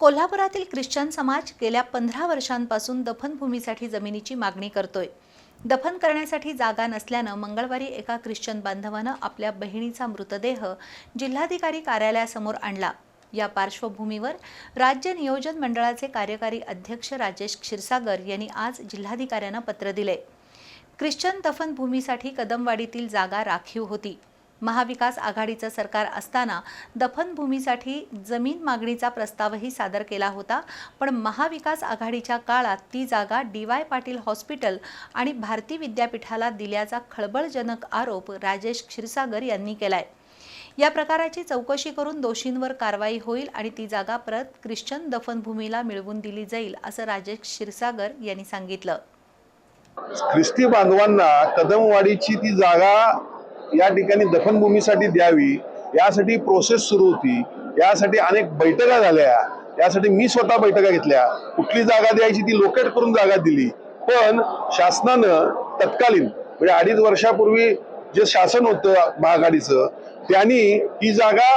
कोल्हापुरातील ख्रिश्चन समाज गेल्या पंधरा वर्षांपासून दफनभूमीसाठी जमिनीची मागणी करतोय. दफन करण्यासाठी जागा नसल्यानं मंगळवारी एका ख्रिश्चन बांधवानं आपल्या बहिणीचा मृतदेह जिल्हाधिकारी कार्यालयासमोर आणला. या पार्श्वभूमीवर राज्य नियोजन मंडळाचे कार्यकारी अध्यक्ष राजेश क्षीरसागर यांनी आज जिल्हाधिकाऱ्यांना पत्र दिले. ख्रिश्चन दफनभूमीसाठी कदमवाडीतील जागा राखीव होती. महाविकास आघाडीचं सरकार असताना दफनभूमीसाठी जमीन मागणीचा प्रस्तावही सादर केला होता. पण महाविकास आघाडीच्या काळात ती जागा डी वाय पाटील हॉस्पिटल आणि भारती विद्यापीठाला दिल्याचा खळबळजनक आरोप राजेश क्षीरसागर यांनी केलाय. या प्रकाराची चौकशी करून दोषींवर कारवाई होईल आणि ती जागा परत ख्रिश्चन दफनभूमीला मिळवून दिली जाईल असं राजेश क्षीरसागर यांनी सांगितलं. ख्रिस्ती बांधवांना कदमवाडीची ती जागा या ठिकाणी दफनभूमीसाठी द्यावी यासाठी प्रोसेस सुरू होती यासाठी अनेक बैठका झाल्या यासाठी मी स्वतः बैठका घेतल्या. कुठली जागा द्यायची ती लोकेट करून जागा दिली. पण शासनानं तत्कालीन म्हणजे अडीच वर्षापूर्वी जे शासन होतं महाआघाडीचं त्यांनी ही जागा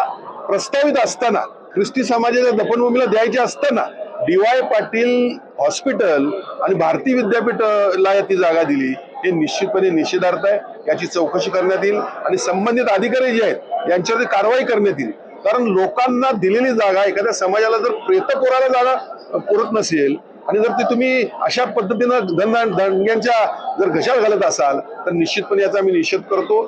प्रस्तावित असताना ख्रिस्ती समाजाच्या दफनभूमीला द्यायची असताना डी वाय पाटील हॉस्पिटल आणि भारती विद्यापीठला ती जागा दिली. हे निश्चितपणे निषेधार्थ आहे. याची चौकशी करण्यात येईल आणि संबंधित अधिकारी जे आहेत यांच्यावरती कारवाई करण्यात येईल. कारण लोकांना दिलेली जागा एखाद्या समाजाला जर प्रेतपुराला जागा पुरत नसेल आणि जर ते तुम्ही अशा पद्धतीनं धन दंग्यांच्या जर घशाल घालत असाल तर निश्चितपणे याचा आम्ही निषेध करतो.